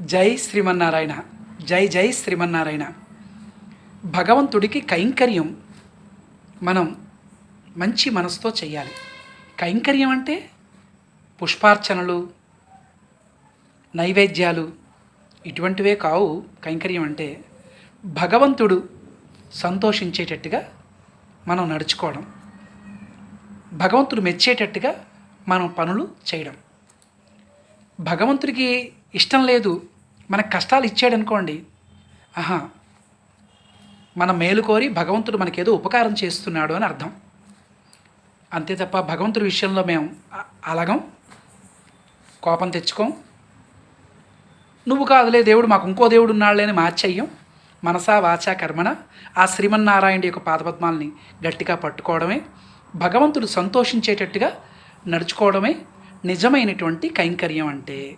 జై శ్రీమన్నారాయణ జై జై శ్రీమన్నారాయణ. భగవంతుడికి కైంకర్యం మనం మంచి మనసుతో చేయాలి కైంకర్యం అంటే పుష్పార్చనలు నైవేద్యాలు ఇటువంటివే కావు. కైంకర్యం అంటే భగవంతుడు సంతోషించేటట్టుగా మనం నడుచుకోవడం. భగవంతుడు మెచ్చేటట్టుగా మనం పనులు చేయడం. భగవంతుడికి ఇష్టం లేదు మనకు కష్టాలు ఇచ్చాడు అనుకోండి ఆహా మన మేలు కోరి భగవంతుడు మనకేదో ఉపకారం చేస్తున్నాడు అని అర్థం. అంతే తప్ప భగవంతుడి విషయంలో మేము అలగం కోపం తెచ్చుకోం. నువ్వు కాదులే దేవుడు మాకు ఇంకో దేవుడు ఉన్నాళ్ళని అని మార్చయ్యం మనసా వాచా కర్మణ ఆ శ్రీమన్నారాయణ యొక్క పాదపద్మాల్ని గట్టిగా పట్టుకోవడమే భగవంతుడు సంతోషించేటట్టుగా నడుచుకోవడమే నిజమైనటువంటి కైంకర్యం అంటే